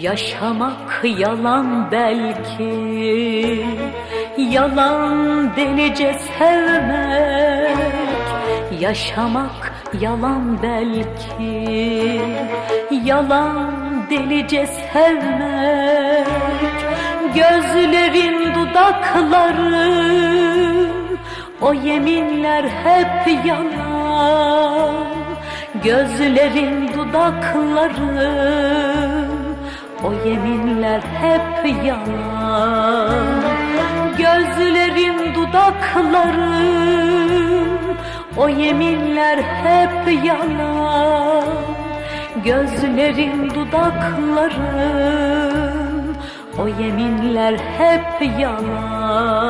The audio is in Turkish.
Yaşamak yalan belki. Yalan delice sevmek. Yaşamak yalan belki. Yalan delice sevmek. Gözlerin dudakların O yeminler hep yalan. Gözlerin dudakların O yeminler hep yalan. Gözlerin dudakların O yeminler hep yalan. Gözlerin dudakların O yeminler hep Yalan